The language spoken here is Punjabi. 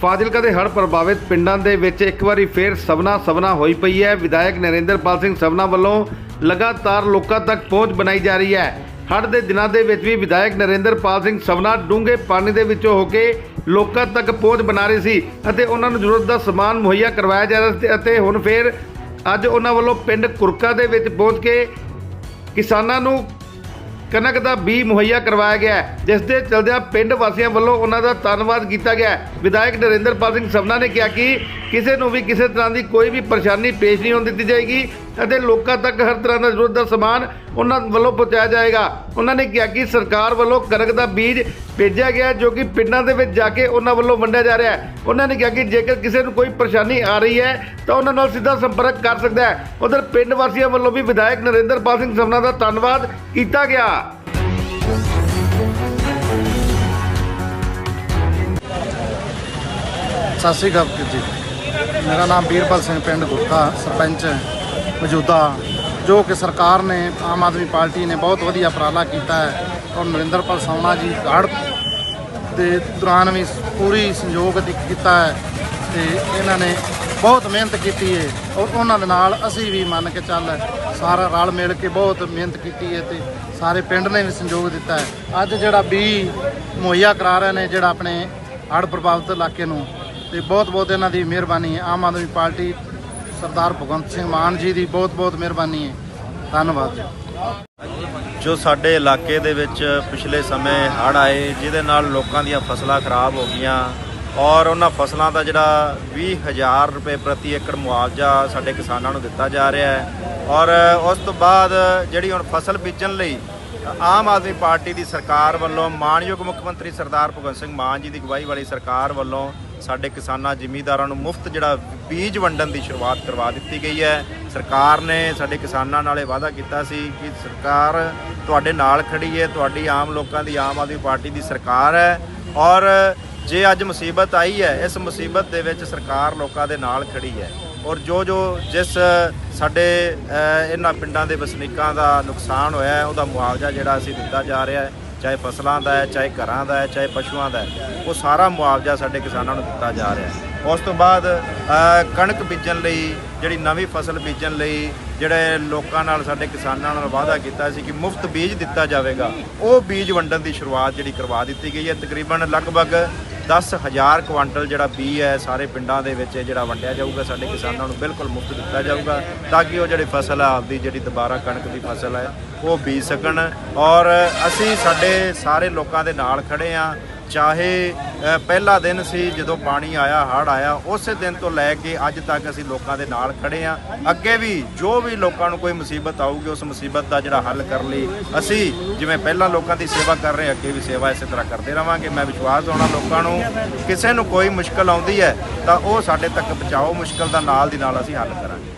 ਫਾਜ਼ਿਲਕਾ ਦੇ ਹੜ੍ਹ ਪ੍ਰਭਾਵਿਤ ਪਿੰਡਾਂ ਦੇ ਵਿੱਚ ਇੱਕ ਵਾਰੀ ਫੇਰ ਸਭਨਾ ਸਭਨਾ ਹੋਈ ਪਈ ਹੈ। ਵਿਧਾਇਕ ਨਰਿੰਦਰਪਾਲ ਸਿੰਘ ਸਭਨਾ ਵੱਲੋਂ ਲਗਾਤਾਰ ਲੋਕਾਂ ਤੱਕ ਪਹੁੰਚ ਬਣਾਈ ਜਾ ਰਹੀ ਹੈ। ਹੜ੍ਹ ਦੇ ਦਿਨਾਂ ਦੇ ਵਿੱਚ ਵੀ ਵਿਧਾਇਕ ਨਰਿੰਦਰਪਾਲ ਸਿੰਘ ਸਭਨਾ ਡੂੰਘੇ ਪਾਣੀ ਦੇ ਵਿੱਚੋਂ ਹੋ ਕੇ ਲੋਕਾਂ ਤੱਕ ਪਹੁੰਚ ਬਣਾ ਰਹੇ ਸੀ ਅਤੇ ਉਹਨਾਂ ਨੂੰ ਜ਼ਰੂਰਤ ਦਾ ਸਮਾਨ ਮੁਹੱਈਆ ਕਰਵਾਇਆ ਜਾ ਰਿਹਾ ਸੀ ਅਤੇ ਹੁਣ ਫੇਰ ਅੱਜ ਉਹਨਾਂ ਵੱਲੋਂ ਪਿੰਡ ਕੁਰਕਾ ਦੇ ਵਿੱਚ ਪਹੁੰਚ ਕੇ ਕਿਸਾਨਾਂ ਨੂੰ ਕਣਕ ਦਾ ਬੀ ਮੁਹੱਈਆ ਕਰਵਾਇਆ ਗਿਆ ਜਿਸ ਦੇ ਚਲਦਿਆਂ ਪਿੰਡ ਵਾਸੀਆਂ ਵੱਲੋਂ ਉਹਨਾਂ ਦਾ ਧੰਨਵਾਦ ਕੀਤਾ ਗਿਆ ਵਿਧਾਇਕ ਨਰਿੰਦਰਪਾਲ ਸਿੰਘ ਸਭਨਾ ਨੇ ਕਿਹਾ ਕਿ ਕਿਸੇ ਨੂੰ ਵੀ ਕਿਸੇ ਤਰ੍ਹਾਂ ਦੀ ਕੋਈ ਵੀ ਪਰੇਸ਼ਾਨੀ ਪੇਸ਼ ਨਹੀਂ ਹੋਣ ਦਿੱਤੀ ਜਾਏਗੀ। ਅਤੇ ਲੋਕਾਂ ਤੱਕ ਹਰ ਤਰ੍ਹਾਂ ਦਾ ਜ਼ਰੂਰਤ ਦਾ ਸਮਾਨ ਉਹਨਾਂ ਵੱਲੋਂ ਪਹੁੰਚਾਇਆ ਜਾਏਗਾ। ਉਹਨਾਂ ਨੇ ਕਿਹਾ ਕਿ ਸਰਕਾਰ ਵੱਲੋਂ ਕਣਕ ਦਾ ਬੀਜ ਭੇਜਿਆ ਗਿਆ ਜੋ ਕਿ ਪਿੰਡਾਂ ਦੇ ਵਿੱਚ ਜਾ ਕੇ ਉਹਨਾਂ ਵੱਲੋਂ ਵੰਡਿਆ ਜਾ ਰਿਹਾ ਹੈ। ਉਹਨਾਂ ਨੇ ਕਿਹਾ ਕਿ ਜੇਕਰ ਕਿਸੇ ਨੂੰ ਕੋਈ ਪਰੇਸ਼ਾਨੀ ਆ ਰਹੀ ਹੈ, ਤਾਂ ਉਹਨਾਂ ਨਾਲ ਸਿੱਧਾ ਸੰਪਰਕ ਕਰ ਸਕਦਾ ਹੈ। ਉਧਰ ਪਿੰਡ ਵਾਸੀਆਂ ਵੱਲੋਂ ਵੀ ਵਿਧਾਇਕ ਨਰਿੰਦਰਪਾਲ ਸਿੰਘ ਸਭਨਾ ਦਾ ਧੰਨਵਾਦ ਕੀਤਾ ਗਿਆ। ਸਤਿ ਸ਼੍ਰੀ ਅਕਾਲ ਜੀ। ਮੇਰਾ ਨਾਮ ਵੀਰਪਾਲ ਸਿੰਘ, ਪਿੰਡ ਗੁਰਕਾ ਸਰਪੰਚ ਹੈ। ਮੌਜੂਦਾ ਜੋ ਕਿ ਸਰਕਾਰ ਨੇ, ਆਮ ਆਦਮੀ ਪਾਰਟੀ ਨੇ ਬਹੁਤ ਵਧੀਆ ਉਪਰਾਲਾ ਕੀਤਾ ਹੈ। ਔਰ ਨਰਿੰਦਰਪਾਲ ਸੌਣਾ ਜੀ ਹੜ੍ਹ ਦੇ ਦੌਰਾਨ ਵੀ ਪੂਰੀ ਸੰਯੋਗ ਦੀ ਕੀਤਾ ਹੈ ਤੇ ਇਹਨਾਂ ਨੇ ਬਹੁਤ ਮਿਹਨਤ ਕੀਤੀ ਹੈ। ਔਰ ਉਹਨਾਂ ਦੇ ਨਾਲ ਅਸੀਂ ਵੀ ਮੰਨ ਕੇ ਚੱਲ ਸਾਰਾ ਰਲ ਮਿਲ ਕੇ ਬਹੁਤ ਮਿਹਨਤ ਕੀਤੀ ਹੈ ਤੇ ਸਾਰੇ ਪਿੰਡ ਨੇ ਵੀ ਸੰਯੋਗ ਦਿੱਤਾ ਹੈ। ਅੱਜ ਜਿਹੜਾ ਵੀ ਮੁਹੱਈਆ ਕਰਾ ਰਹੇ ਨੇ ਜਿਹੜਾ ਆਪਣੇ ਹੜ੍ਹ ਪ੍ਰਭਾਵਿਤ ਇਲਾਕੇ ਨੂੰ, ਤੇ ਬਹੁਤ ਬਹੁਤ ਇਹਨਾਂ ਦੀ ਮਿਹਰਬਾਨੀ ਹੈ। ਆਮ ਆਦਮੀ ਪਾਰਟੀ ਸਰਦਾਰ ਭਗਵੰਤ ਸਿੰਘ ਮਾਨ ਜੀ ਦੀ ਬਹੁਤ ਬਹੁਤ ਮਿਹਰਬਾਨੀ ਹੈ। ਧੰਨਵਾਦ ਜੋ। ਸਾਡੇ ਇਲਾਕੇ ਦੇ ਵਿੱਚ ਪਿਛਲੇ ਸਮੇਂ ਹੜ੍ਹ ਆਏ, ਜਿਹਦੇ ਨਾਲ ਲੋਕਾਂ ਦੀਆਂ ਫਸਲਾਂ ਖਰਾਬ ਹੋ ਗਈਆਂ ਔਰ ਉਹਨਾਂ ਫਸਲਾਂ ਦਾ ਜਿਹੜਾ 20000 ਰੁਪਏ ਪ੍ਰਤੀ ਏਕੜ ਮੁਆਵਜ਼ਾ ਸਾਡੇ ਕਿਸਾਨਾਂ ਨੂੰ ਦਿੱਤਾ ਜਾ ਰਿਹਾ ਹੈ ਔਰ ਉਸ ਤੋਂ ਬਾਅਦ ਜਿਹੜੀ ਹੁਣ ਫਸਲ ਬੀਜਣ ਲਈ ਆਮ ਆਦਮੀ ਪਾਰਟੀ ਦੀ ਸਰਕਾਰ ਵੱਲੋਂ ਮਾਨਯੋਗ ਮੁੱਖ ਮੰਤਰੀ ਸਰਦਾਰ ਭਗਵੰਤ ਸਿੰਘ ਮਾਨ ਜੀ ਦੀ ਅਗਵਾਈ ਵਾਲੀ ਸਰਕਾਰ ਵੱਲੋਂ ਸਾਡੇ ਕਿਸਾਨਾਂ ਜ਼ਿਮੀਂਦਾਰਾਂ ਨੂੰ ਮੁਫਤ ਜਿਹੜਾ ਬੀਜ ਵੰਡਣ ਦੀ ਸ਼ੁਰੂਆਤ ਕਰਵਾ ਦਿੱਤੀ ਗਈ ਹੈ। ਸਰਕਾਰ ਨੇ ਸਾਡੇ ਕਿਸਾਨਾਂ ਨਾਲ ਇਹ ਵਾਅਦਾ ਕੀਤਾ ਸੀ ਕਿ ਸਰਕਾਰ ਤੁਹਾਡੇ ਨਾਲ ਖੜੀ ਹੈ, ਤੁਹਾਡੀ ਆਮ ਲੋਕਾਂ ਦੀ, ਆਮ ਆਦਮੀ ਪਾਰਟੀ ਦੀ ਸਰਕਾਰ ਹੈ ਔਰ ਜੇ ਅੱਜ ਮੁਸੀਬਤ ਆਈ ਹੈ, ਇਸ ਮੁਸੀਬਤ ਦੇ ਵਿੱਚ ਸਰਕਾਰ ਲੋਕਾਂ ਦੇ ਨਾਲ ਖੜੀ ਹੈ ਔਰ ਜੋ ਜੋ ਜਿਸ ਸਾਡੇ ਇਹਨਾਂ ਪਿੰਡਾਂ ਦੇ ਵਸਨੀਕਾਂ ਦਾ ਨੁਕਸਾਨ ਹੋਇਆ ਉਹਦਾ ਮੁਆਵਜ਼ਾ ਜਿਹੜਾ ਅਸੀਂ ਦਿੱਤਾ ਜਾ ਰਿਹਾ ਹੈ। ਚਾਹੇ ਫਸਲਾਂ ਦਾ ਹੈ, ਚਾਹੇ ਘਰਾਂ ਦਾ ਹੈ, ਚਾਹੇ ਪਸ਼ੂਆਂ ਦਾ ਹੈ, ਉਹ ਸਾਰਾ ਮੁਆਵਜ਼ਾ ਸਾਡੇ ਕਿਸਾਨਾਂ ਨੂੰ ਦਿੱਤਾ ਜਾ ਰਿਹਾ ਹੈ। ਉਸ ਤੋਂ ਬਾਅਦ ਕਣਕ ਬੀਜਣ ਲਈ, ਜਿਹੜੀ ਨਵੀਂ ਫਸਲ ਬੀਜਣ ਲਈ ਜਿਹੜੇ ਲੋਕਾਂ ਨਾਲ, ਸਾਡੇ ਕਿਸਾਨਾਂ ਨਾਲ ਵਾਅਦਾ ਕੀਤਾ ਸੀ ਕਿ ਮੁਫਤ ਬੀਜ ਦਿੱਤਾ ਜਾਵੇਗਾ, ਉਹ ਬੀਜ ਵੰਡਣ ਦੀ ਸ਼ੁਰੂਆਤ ਜਿਹੜੀ ਕਰਵਾ ਦਿੱਤੀ ਗਈ ਹੈ। ਤਕਰੀਬਨ ਲਗਭਗ 10000 ਕੁਆਂਟਲ ਜਿਹੜਾ ਬੀਜ ਹੈ, ਸਾਰੇ ਪਿੰਡਾਂ ਦੇ ਵਿੱਚ ਜਿਹੜਾ ਵੰਡਿਆ ਜਾਊਗਾ, ਸਾਡੇ ਕਿਸਾਨਾਂ ਨੂੰ ਬਿਲਕੁਲ ਮੁਫਤ ਦਿੱਤਾ ਜਾਊਗਾ, ਤਾਂ ਕਿ ਉਹ ਜਿਹੜੀ ਫਸਲ ਹੈ ਆਪਦੀ ਜਿਹੜੀ ਦੁਬਾਰਾ ਕਣਕ ਦੀ ਫਸਲ ਹੈ ਉਹ ਬੀਜ ਸਕਣ। ਔਰ ਅਸੀਂ ਸਾਡੇ ਸਾਰੇ ਲੋਕਾਂ ਦੇ ਨਾਲ ਖੜੇ ਆ। ਚਾਹੇ ਪਹਿਲਾ ਦਿਨ ਸੀ ਜਦੋਂ ਪਾਣੀ ਆਇਆ, ਹੜ੍ਹ ਆਇਆ, ਉਸੇ ਦਿਨ ਤੋਂ ਲੈ ਕੇ ਅੱਜ ਤੱਕ ਅਸੀਂ ਲੋਕਾਂ ਦੇ ਨਾਲ ਖੜੇ ਆ। ਅੱਗੇ ਵੀ ਜੋ ਵੀ ਲੋਕਾਂ ਨੂੰ ਕੋਈ ਮੁਸੀਬਤ ਆਊਗੀ, ਉਸ ਮੁਸੀਬਤ ਦਾ ਜਿਹੜਾ ਹੱਲ ਕਰਨ ਲਈ ਅਸੀਂ ਜਿਵੇਂ ਪਹਿਲਾਂ ਲੋਕਾਂ ਦੀ ਸੇਵਾ ਕਰ ਰਹੇ, ਅੱਗੇ ਵੀ ਸੇਵਾ ਇਸੇ ਤਰ੍ਹਾਂ ਕਰਦੇ ਰਵਾਂਗੇ। ਮੈਂ ਵਿਸ਼ਵਾਸ ਦਿਵਾਉਣਾ ਲੋਕਾਂ ਨੂੰ, ਕਿਸੇ ਨੂੰ ਕੋਈ ਮੁਸ਼ਕਲ ਆਉਂਦੀ ਹੈ, ਤਾਂ ਉਹ ਸਾਡੇ ਤੱਕ ਪਹੁੰਚਾਓ ਮੁਸ਼ਕਲ ਦਾ ਨਾਲ ਦੀ ਨਾਲ ਅਸੀਂ ਹੱਲ ਕਰਾਂਗੇ।